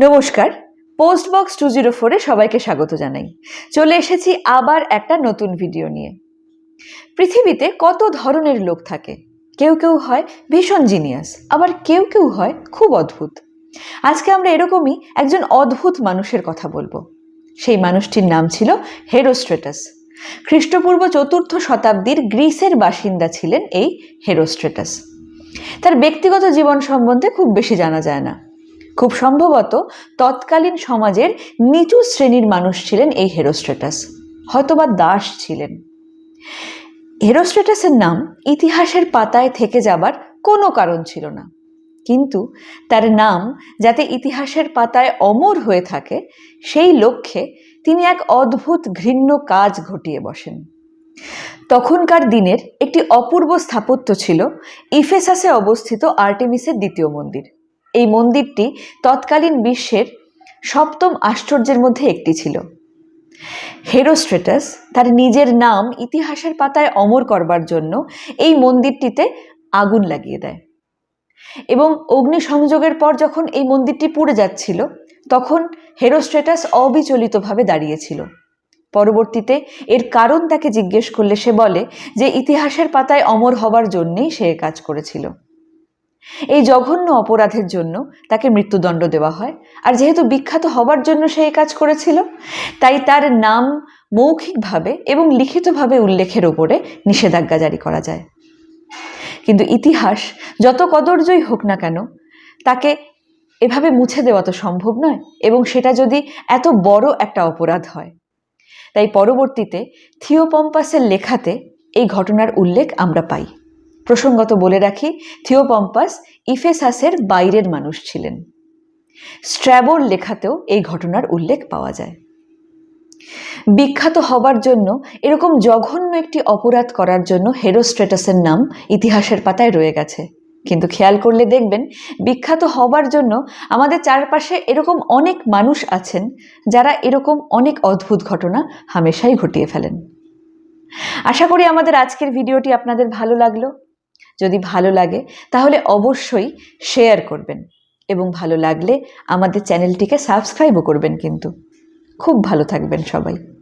নমস্কার post box to zero ফোরে সবাইকে স্বাগত জানাই। চলে এসেছি আবার একটা নতুন ভিডিও নিয়ে। পৃথিবীতে কত ধরনের লোক থাকে? কেউ কেউ হয় ভীষণ জিনিয়াস আবার কেউ কেউ হয় খুব অদ্ভুত। আজকে আমরা এরকমই একজন অদ্ভুত মানুষের কথা বলব। সেই মানুষটির নাম ছিল হেরোস্ট্রেটাস। খ্রিস্টপূর্ব চতুর্থ শতাব্দীর গ্রিসের বাসিন্দা ছিলেন এই হেরোস্ট্রেটাস। তার ব্যক্তিগত জীবন সম্বন্ধে খুব বেশি জানা যায় না। খুব সম্ভবত তৎকালীন সমাজের নিচু শ্রেণির মানুষ ছিলেন এই হেরোস্ট্রেটাস, হয়তোবা দাস ছিলেন। হেরোস্ট্রেটাসের নাম ইতিহাসের পাতায় থেকে যাবার কোনো কারণ ছিল না। কিন্তু তার নাম যাতে ইতিহাসের পাতায় অমর হয়ে থাকে, সেই লক্ষ্যে তিনি এক অদ্ভুত ঘৃণ্য কাজ ঘটিয়ে বসেন। তখনকার দিনের একটি অপূর্ব স্থাপত্য ছিল ইফেসাসে অবস্থিত আর্টেমিসের দ্বিতীয় মন্দির। এই মন্দিরটি তৎকালীন বিশ্বের সপ্তম আশ্চর্যের মধ্যে একটি ছিল। হেরোস্ট্রেটাস তার নিজের নাম ইতিহাসের পাতায় অমর করবার জন্য এই মন্দিরটিতে আগুন লাগিয়ে দেয়। এবং অগ্নিসংযোগের পর যখন এই মন্দিরটি পুড়ে যাচ্ছিল, তখন হেরোস্ট্রেটাস অবিচলিতভাবে দাঁড়িয়েছিল। পরবর্তীতে এর কারণ তাকে জিজ্ঞেস করলে সে বলে যে, ইতিহাসের পাতায় অমর হবার জন্যেই সে কাজ করেছিল। এই জঘন্য অপরাধের জন্য তাকে মৃত্যুদণ্ড দেওয়া হয়। আর যেহেতু বিখ্যাত হবার জন্য সে এই কাজ করেছিল, তাই তার নাম মৌখিকভাবে এবং লিখিতভাবে উল্লেখের ওপরে নিষেধাজ্ঞা জারি করা যায়। কিন্তু ইতিহাস যত কদর্যই হোক না কেন, তাকে এভাবে মুছে দেওয়া তো সম্ভব নয় এবং সেটা যদি এত বড় একটা অপরাধ হয়। তাই পরবর্তীতে থিওপম্পাসের লেখাতে এই ঘটনার উল্লেখ আমরা পাই। প্রসঙ্গত বলে রাখি, থিওপম্পাস ইফেসাসের বাইরের মানুষ ছিলেন। স্ট্র্যাবোর লেখাতেও এই ঘটনার উল্লেখ পাওয়া যায়। বিখ্যাত হবার জন্য, এরকম জঘন্য একটি অপরাধ করার জন্য হেরোস্ট্রেটাসের নাম ইতিহাসের পাতায় রয়ে গেছে। কিন্তু খেয়াল করলে দেখবেন, বিখ্যাত হবার জন্য আমাদের চারপাশে এরকম অনেক মানুষ আছেন, যারা এরকম অনেক অদ্ভুত ঘটনা হামেশাই ঘটিয়ে ফেলেন। আশা করি আমাদের আজকের ভিডিওটি আপনাদের ভালো লাগল। যদি ভালো লাগে, তাহলে অবশ্যই শেয়ার করবেন। এবং ভালো লাগলে আমাদের চ্যানেলটিকে সাবস্ক্রাইবও করবেন কিন্তু। খুব ভালো থাকবেন সবাই।